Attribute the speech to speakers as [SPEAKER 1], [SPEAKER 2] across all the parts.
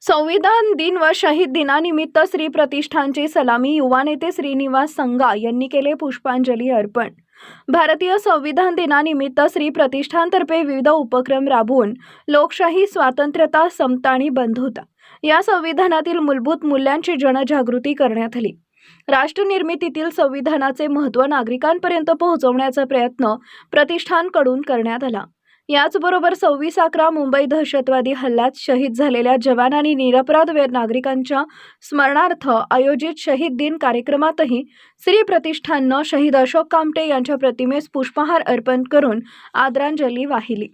[SPEAKER 1] संविधान दिन व शहीद दिनानिमित्त श्री प्रतिष्ठानचे सलामी युवा नेते श्रीनिवास संगा यांनी केले पुष्पांजली अर्पण. भारतीय संविधान दिनानिमित्त श्री प्रतिष्ठानतर्फे विविध उपक्रम राबवून लोकशाही स्वातंत्र्यता समता आणि बंधुता या संविधानातील मूलभूत मूल्यांची जनजागृती करण्यात आली. राष्ट्रनिर्मितीतील संविधानाचे महत्त्व नागरिकांपर्यंत पोहोचवण्याचा प्रयत्न प्रतिष्ठानकडून करण्यात आला. याचबरोबर सव्वीस अकरा मुंबई दहशतवादी हल्ल्यात शहीद झालेल्या जवान आणि निरपराध नागरिकांच्या स्मरणार्थ आयोजित शहीद दिन कार्यक्रमातही श्री प्रतिष्ठाननं शहीद अशोक कामटे यांच्या प्रतिमेस पुष्पहार अर्पण करून आदरांजली वाहिली.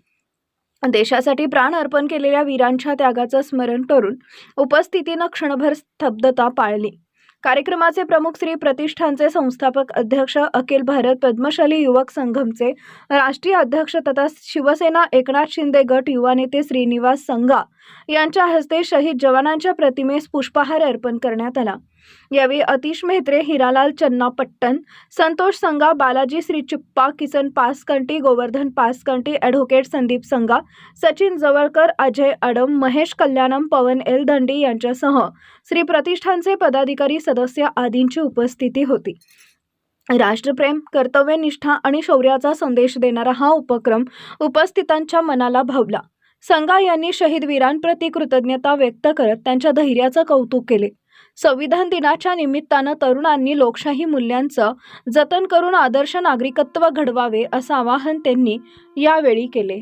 [SPEAKER 1] देशासाठी प्राण अर्पण केलेल्या वीरांच्या त्यागाचं स्मरण करून उपस्थितीनं क्षणभर स्तब्धता पाळली. कार्यक्रमाचे प्रमुख श्री प्रतिष्ठानचे संस्थापक अध्यक्ष अखिल भारत पद्मशाली युवक संघमचे राष्ट्रीय अध्यक्ष तथा शिवसेना एकनाथ शिंदे गट युवा नेते श्रीनिवास संघा यांच्या हस्ते शहीद जवानांच्या प्रतिमेस पुष्पहार अर्पण करण्यात आला. यावेळी अतिश मेहत्रे हिरालाल चन्नापट्टन संतोष संगा बालाजी श्री चिप्पा किसन पासकंटी गोवर्धन पासकंटी ॲडव्होकेट संदीप संगा सचिन जवळकर अजय अडम महेश कल्याणम पवन एल दंडी यांच्यासह श्री प्रतिष्ठानचे पदाधिकारी सदस्य आदींची उपस्थिती होती. राष्ट्रप्रेम कर्तव्यनिष्ठा आणि शौर्याचा संदेश देणारा हा उपक्रम उपस्थितांच्या मनाला भावला. संगा यांनी शहीद वीरांप्रती कृतज्ञता व्यक्त करत त्यांच्या धैर्याचं कौतुक केले. संविधान दिनाच्या निमित्तानं तरुणांनी लोकशाही मूल्यांचं जतन करून आदर्श नागरिकत्व घडवावे असं आवाहन त्यांनी यावेळी केले.